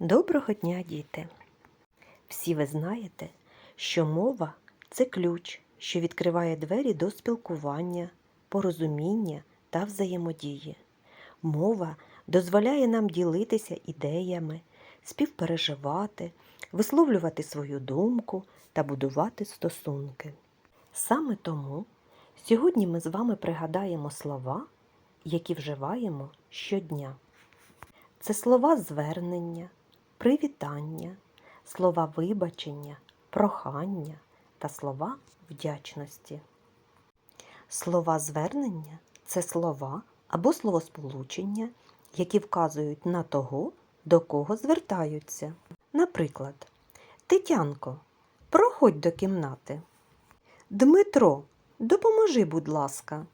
Доброго дня, діти! Всі ви знаєте, що мова це ключ, що відкриває двері до спілкування, порозуміння та взаємодії. Мова дозволяє нам ділитися ідеями, співпереживати, висловлювати свою думку та будувати стосунки. Саме тому сьогодні ми з вами пригадаємо слова, які вживаємо щодня. Це слова звернення, привітання, слова вибачення, прохання та слова вдячності. Слова звернення це слова або словосполучення, які вказують на того, до кого звертаються. Наприклад, Тетянко, проходь до кімнати. Дмитро, допоможи, будь ласка.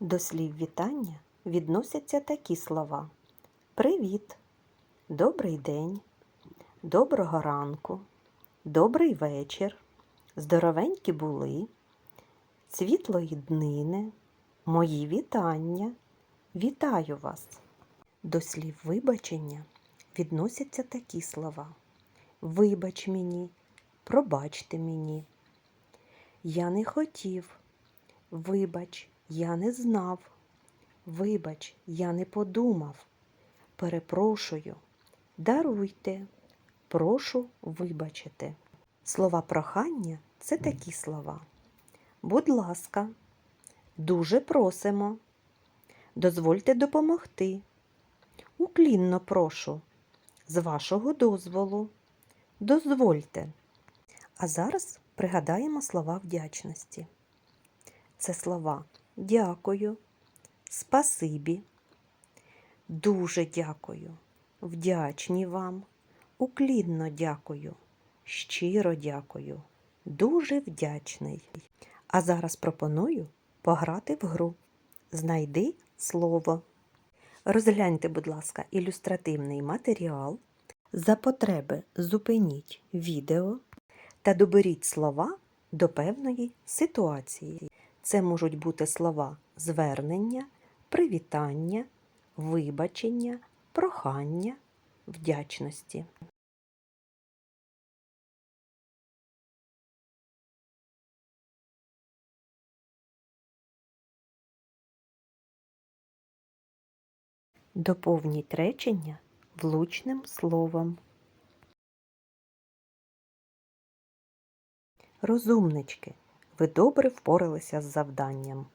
До слів вітання відносяться такі слова. Привіт, добрий день, доброго ранку, добрий вечір, здоровенькі були, світлої днини, мої вітання, вітаю вас. До слів вибачення відносяться такі слова. Вибач мені, пробачте мені. Я не хотів. Вибач, я не знав. Вибач, я не подумав. Перепрошую, даруйте, прошу вибачити. Слова прохання це такі слова. Будь ласка, дуже просимо. Дозвольте допомогти. Уклінно прошу. З вашого дозволу. Дозвольте. А зараз пригадаємо слова вдячності. Це слова дякую, спасибі. Дуже дякую, вдячні вам, уклінно дякую, щиро дякую, дуже вдячний. А зараз пропоную пограти в гру. Знайди слово. Розгляньте, будь ласка, ілюстративний матеріал. За потреби зупиніть відео та доберіть слова до певної ситуації. Це можуть бути слова звернення, привітання вибачення, прохання, вдячності. Доповніть речення влучним словом. Розумнички, ви добре впоралися з завданням.